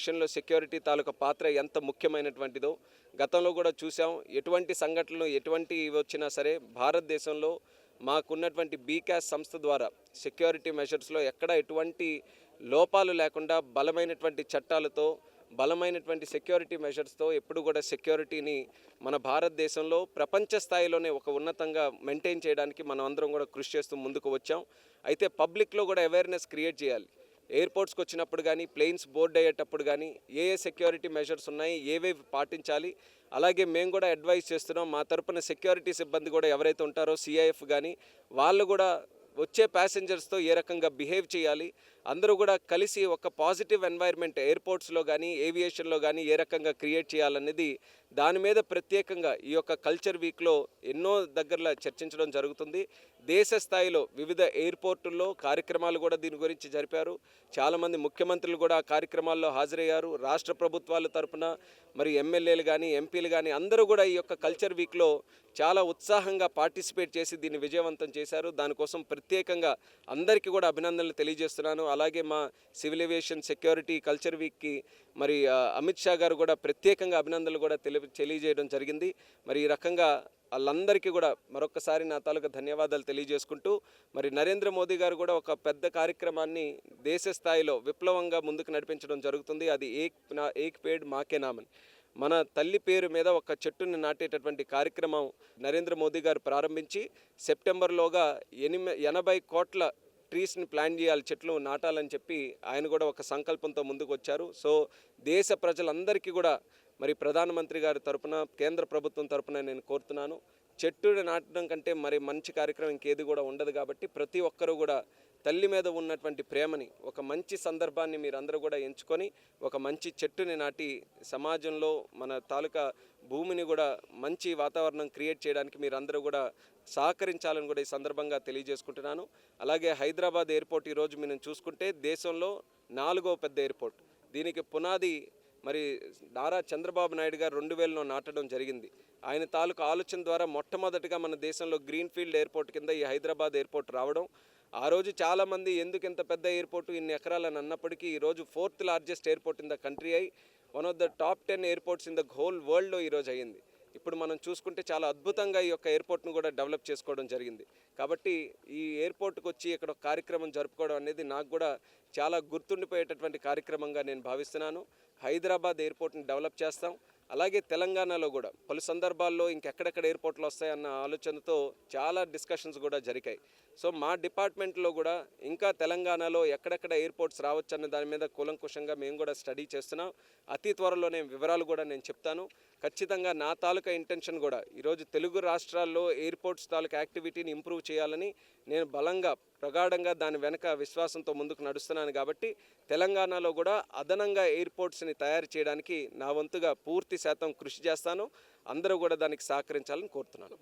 విషయంలో సెక్యూరిటీ తాలూకా పాత్ర ఎంత ముఖ్యమైనటువంటిదో గతంలో కూడా చూసాం ఎటువంటి సంఘటనలు ఎటువంటి వచ్చినా సరే భారతదేశంలో మాకున్నటువంటి బీకాస్ సంస్థ ద్వారా సెక్యూరిటీ మెషర్స్లో ఎక్కడ ఎటువంటి లోపాలు లేకుండా బలమైనటువంటి చట్టాలతో బలమైనటువంటి సెక్యూరిటీ మెషర్స్తో ఎప్పుడు కూడా సెక్యూరిటీని మన భారతదేశంలో ప్రపంచ స్థాయిలోనే ఒక ఉన్నతంగా మెయింటైన్ చేయడానికి మనం అందరం కూడా కృషి చేస్తూ ముందుకు వచ్చాం. అయితే పబ్లిక్లో కూడా అవేర్నెస్ క్రియేట్ చేయాలి. ఎయిర్పోర్ట్స్కి వచ్చినప్పుడు కానీ ప్లేన్స్ బోర్డ్ అయ్యేటప్పుడు కానీ ఏ ఏ సెక్యూరిటీ మెజర్స్ ఉన్నాయి ఏవేవి పాటించాలి అలాగే మేము కూడా అడ్వైస్ చేస్తున్నాం. మా తరపున సెక్యూరిటీ సిబ్బంది కూడా ఎవరైతే ఉంటారో సిఐఎఫ్ కానీ వాళ్ళు కూడా వచ్చే ప్యాసింజర్స్తో ఏ రకంగా బిహేవ్ చేయాలి అందరూ కూడా కలిసి ఒక పాజిటివ్ ఎన్వైర్న్మెంట్ ఎయిర్పోర్ట్స్లో కానీ ఏవియేషన్లో కానీ ఏ రకంగా క్రియేట్ చేయాలనేది దాని మీద ప్రత్యేకంగా ఈ యొక్క కల్చర్ వీక్లో ఎన్నో దగ్గరలో చర్చించడం జరుగుతుంది. దేశ స్థాయిలో వివిధ ఎయిర్పోర్టుల్లో కార్యక్రమాలు కూడా దీని గురించి జరిపారు. చాలామంది ముఖ్యమంత్రులు కూడా ఆ కార్యక్రమాల్లో హాజరయ్యారు. రాష్ట్ర ప్రభుత్వాల తరపున మరి ఎమ్మెల్యేలు కానీ ఎంపీలు కానీ అందరూ కూడా ఈ యొక్క కల్చర్ వీక్లో చాలా ఉత్సాహంగా పార్టిసిపేట్ చేసి దీన్ని విజయవంతం చేశారు. దానికోసం ప్రత్యేకంగా అందరికీ కూడా అభినందనలు తెలియజేస్తున్నాను. అలాగే మా సివిల్ ఏవియేషన్ సెక్యూరిటీ కల్చర్ వీక్కి మరి అమిత్ షా గారు కూడా ప్రత్యేకంగా అభినందనలు కూడా తెలి తెలియజేయడం జరిగింది. మరి ఈ రకంగా వాళ్ళందరికీ కూడా మరొకసారి నా తాలూకా ధన్యవాదాలు తెలియజేసుకుంటూ మరి నరేంద్ర మోదీ గారు కూడా ఒక పెద్ద కార్యక్రమాన్ని దేశ స్థాయిలో విప్లవంగా ముందుకు నడిపించడం జరుగుతుంది. అది ఏక్ నా ఏక్ పేడ్ మాకే మన తల్లి పేరు మీద ఒక చెట్టుని నాటేటటువంటి కార్యక్రమం నరేంద్ర మోదీ గారు ప్రారంభించి సెప్టెంబర్లోగా ఎనిమి ఎనభై కోట్ల ట్రీస్ని ప్లాన్ చేయాలి చెట్లు నాటాలని చెప్పి ఆయన కూడా ఒక సంకల్పంతో ముందుకు వచ్చారు సో దేశ ప్రజలందరికీ కూడా మరి ప్రధానమంత్రి గారి తరపున కేంద్ర ప్రభుత్వం తరపున నేను కోరుతున్నాను. చెట్టును నాటడం కంటే మరి మంచి కార్యక్రమం ఇంకేది కూడా ఉండదు కాబట్టి ప్రతి ఒక్కరూ కూడా తల్లి మీద ఉన్నటువంటి ప్రేమని ఒక మంచి సందర్భాన్ని మీరందరూ కూడా ఎంచుకొని ఒక మంచి చెట్టుని నాటి సమాజంలో మన తాలూకా భూమిని కూడా మంచి వాతావరణం క్రియేట్ చేయడానికి మీరందరూ కూడా సహకరించాలని కూడా ఈ సందర్భంగా తెలియజేసుకుంటున్నాను. అలాగే హైదరాబాద్ ఎయిర్పోర్ట్ ఈరోజు మనం చూసుకుంటే దేశంలో నాలుగో పెద్ద ఎయిర్పోర్ట్. దీనికి పునాది మరి నారా చంద్రబాబు నాయుడు గారు రెండు వేలలో నాటడం జరిగింది. ఆయన తాలూకు ఆలోచన ద్వారా మొట్టమొదటిగా మన దేశంలో గ్రీన్ఫీల్డ్ ఎయిర్పోర్ట్ కింద ఈ హైదరాబాద్ ఎయిర్పోర్ట్ రావడం. ఆ రోజు చాలామంది ఎందుకు ఇంత పెద్ద ఎయిర్పోర్ట్ ఇన్ని ఎకరాలని అన్నప్పటికీ ఈరోజు fourth largest airport in the country అయి one of the top ten airports in the whole వరల్డ్లో ఈరోజు అయ్యింది ఇప్పుడు మనం చూసుకుంటే చాలా అద్భుతంగా ఈ యొక్క ఎయిర్పోర్ట్ను కూడా డెవలప్ చేసుకోవడం జరిగింది. కాబట్టి ఈ ఎయిర్పోర్ట్కి వచ్చి ఇక్కడ ఒక కార్యక్రమం జరుపుకోవడం అనేది నాకు కూడా చాలా గుర్తుండిపోయేటటువంటి కార్యక్రమంగా నేను భావిస్తున్నాను. హైదరాబాద్ ఎయిర్పోర్ట్ని డెవలప్ చేస్తాం. అలాగే తెలంగాణలో కూడా పలు సందర్భాల్లో ఇంకెక్కడెక్కడ ఎయిర్పోర్ట్లు వస్తాయన్న ఆలోచనతో చాలా డిస్కషన్స్ కూడా జరిగాయి. సో మా డిపార్ట్మెంట్లో కూడా ఇంకా తెలంగాణలో ఎక్కడెక్కడ ఎయిర్పోర్ట్స్ రావచ్చు అన్న దాని మీద కూలంకుషంగా మేము కూడా స్టడీ చేస్తున్నాం. అతి త్వరలోనే వివరాలు కూడా నేను చెప్తాను. ఖచ్చితంగా నా తాలూకా ఇంటెన్షన్ కూడా ఈరోజు తెలుగు రాష్ట్రాల్లో ఎయిర్పోర్ట్స్ తాలూకా యాక్టివిటీని ఇంప్రూవ్ చేయాలని నేను బలంగా ప్రగాఢంగా దాని వెనక విశ్వాసంతో ముందుకు నడుస్తున్నాను కాబట్టి తెలంగాణలో కూడా అదనంగా ఎయిర్పోర్ట్స్ని తయారు చేయడానికి నా వంతుగా పూర్తి శాతం కృషి చేస్తాను. అందరూ కూడా దానికి సహకరించాలని కోరుతున్నాను.